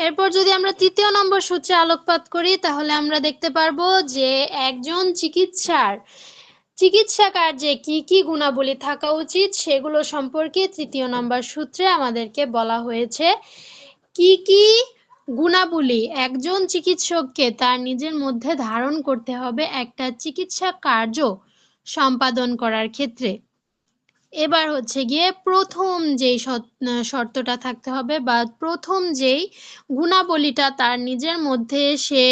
এরপর যদি আমরা তৃতীয় নম্বর সূত্রে আলোকপাত করি, তাহলে আমরা দেখতে পারব যে একজন চিকিৎসার চিকিৎসা কার্যে কি কি গুণাবলী থাকা উচিত সেগুলো সম্পর্কে তৃতীয় নম্বর সূত্রে আমাদেরকে বলা হয়েছে। কি কি গুণাবলী একজন চিকিৎসককে তার নিজের মধ্যে ধারণ করতে হবে একটা চিকিৎসা কার্য সম্পাদন করার ক্ষেত্রে? এবার হচ্ছে গিয়ে প্রথম যেই শর্তটা থাকতে হবে বা প্রথম যেই গুণাবলীটা তার নিজের মধ্যে সে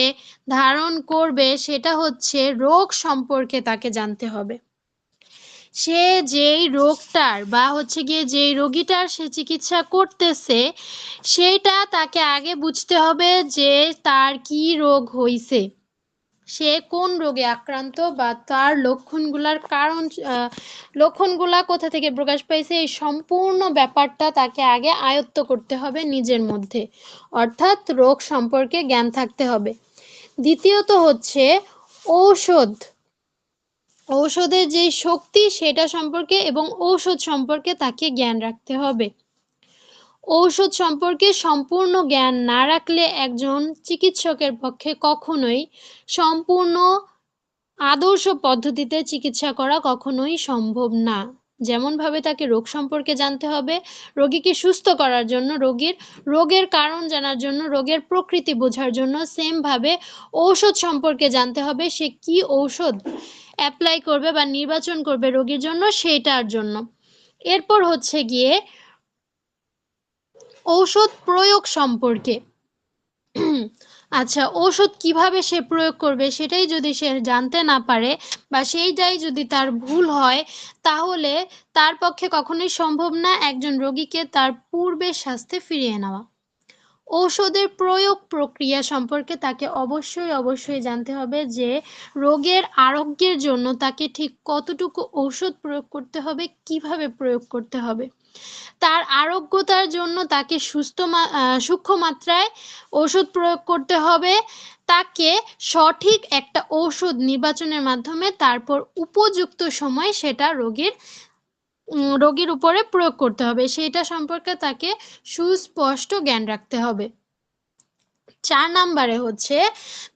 ধারণ করবে সেটা হচ্ছে রোগ সম্পর্কে তাকে জানতে হবে। সে যেই রোগটার বা হচ্ছে গিয়ে যেই রোগীটার সে চিকিৎসা করতেছে, সেটা তাকে আগে বুঝতে হবে যে তার কি রোগ হইছে। সে কোন রোগে আক্রান্ত বা তার লক্ষণগুলার কারণ লক্ষণগুলা কোথা থেকে প্রকাশ পাইছে, এই সম্পূর্ণ ব্যাপারটা তাকে আগে আয়ত্ত করতে হবে নিজের মধ্যে। অর্থাৎ রোগ সম্পর্কে জ্ঞান থাকতে হবে। দ্বিতীয়ত হচ্ছে ঔষধ। ঔষধের যে শক্তি সেটা সম্পর্কে এবং ঔষধ সম্পর্কে তাকে জ্ঞান রাখতে হবে। ঔষধ সম্পর্কে সম্পূর্ণ জ্ঞান না রাখলে একজন চিকিৎসকের পক্ষে কখনোই সম্পূর্ণ আদর্শ পদ্ধতিতে চিকিৎসা করা কখনোই সম্ভব না। যেমনভাবে তাকে রোগ সম্পর্কে জানতে হবে, রোগীকে সুস্থ করার জন্য, রোগীর, রোগের কারণ জানার জন্য, রোগের প্রকৃতি বোঝার জন্য সেমভাবে ঔষধ সম্পর্কে জানতে হবে, সে কি ঔষধ অ্যাপ্লাই করবে বা নির্বাচন করবে রোগীর জন্য, সেইটার জন্য। এরপর হচ্ছে গিয়ে ঔষধ প্রয়োগ সম্পর্কে। আচ্ছা ঔষধ কীভাবে সে প্রয়োগ করবে সেটাই যদি সে জানতে না পারে বা সেইটাই যদি তার ভুল হয়, তাহলে তার পক্ষে কখনোই সম্ভব না একজন রোগীকে তার পূর্বের স্বাস্থ্যে ফিরিয়ে নেওয়া। ঔষধের প্রয়োগ প্রক্রিয়া সম্পর্কে তাকে অবশ্যই অবশ্যই জানতে হবে যে রোগের আরোগ্যের জন্য তাকে ঠিক কতটুকু ঔষধ প্রয়োগ করতে হবে, কীভাবে প্রয়োগ করতে হবে। তার আরোগ্যতার জন্য তাকে সুস্থ সূক্ষ্ম মাত্রায় ওষুধ প্রয়োগ করতে হবে। তাকে সঠিক একটা ঔষধ নির্বাচনের মাধ্যমে তারপর উপযুক্ত সময় সেটা রোগীর রোগীর উপরে প্রয়োগ করতে হবে। সেটা সম্পর্কে তাকে সুস্পষ্ট জ্ঞান রাখতে হবে। চার নাম্বারে হচ্ছে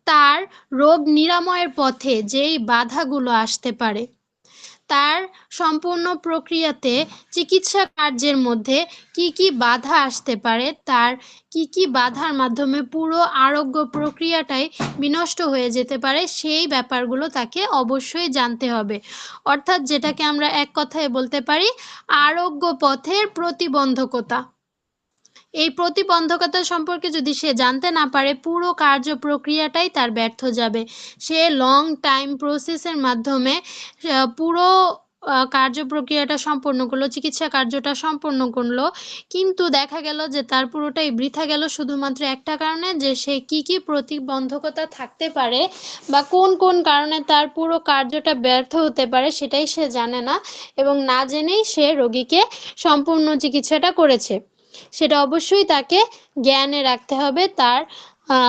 তার রোগ নিরাময়ের পথে যেই বাধাগুলো আসতে পারে। তার সম্পূর্ণ প্রক্রিয়াতে চিকিৎসা কার্যের মধ্যে কি কি বাধা আসতে পারে, তার কি কি বাধার মাধ্যমে পুরো আরোগ্য প্রক্রিয়াটাই বিনষ্ট হয়ে যেতে পারে, সেই ব্যাপারগুলো তাকে অবশ্যই জানতে হবে। অর্থাৎ যেটাকে আমরা এক কথায় বলতে পারি, আরোগ্য পথের প্রতিবন্ধকতা। এই প্রতিবন্ধকতা সম্পর্কে যদি সে জানতে না পারে, পুরো কার্য প্রক্রিয়াটাই তার ব্যর্থ যাবে। সে লং টাইম প্রসেসের মাধ্যমে পুরো কার্য প্রক্রিয়াটা সম্পন্ন করল, চিকিৎসা কার্যটা সম্পন্ন করল। কিন্তু দেখা গেল যে তার পুরোটাই বৃথা গেল শুধুমাত্র একটা কারণে, যে সে কি কি প্রতিবন্ধকতা থাকতে পারে বা কোন কোন কারণে তার পুরো কার্যটা ব্যর্থ হতে পারে সেটাই সে জানে না এবং না জেনেই সে রোগীকে সম্পূর্ণ চিকিৎসাটা করেছে। সেটা অবশ্যই তাকে জ্ঞানে রাখতে হবে, তার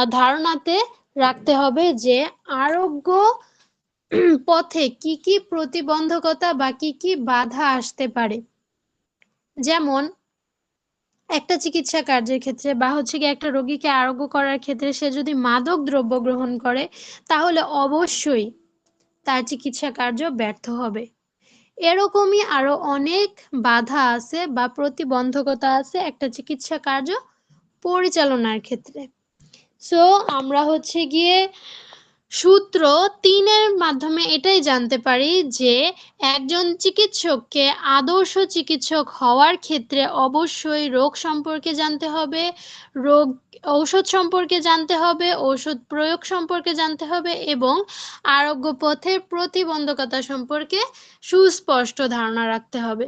ধারণাতে রাখতে হবে যে আরোগ্য পথে কি কি প্রতিবন্ধকতা বা কি কি বাধা আসতে পারে। যেমন, একটা চিকিৎসা কার্যের ক্ষেত্রে বা হচ্ছে কি একটা রোগীকে আরোগ্য করার ক্ষেত্রে সে যদি মাদক দ্রব্য গ্রহণ করে, তাহলে অবশ্যই তার চিকিৎসা কার্য ব্যর্থ হবে। এরকমই আরও অনেক বাধা আছে বা প্রতিবন্ধকতা আছে একটা চিকিৎসা কার্য পরিচালনার ক্ষেত্রে। সো আমরা হচ্ছে গিয়ে সূত্র তিনের মাধ্যমে এটাই জানতে পারি যে একজন চিকিৎসককে আদর্শ চিকিৎসক হওয়ার ক্ষেত্রে অবশ্যই রোগ সম্পর্কে জানতে হবে, রোগ ঔষধ সম্পর্কে জানতে হবে, ঔষধ প্রয়োগ সম্পর্কে জানতে হবে এবং আরোগ্য পথের প্রতিবন্ধকতা সম্পর্কে সুস্পষ্ট ধারণা রাখতে হবে।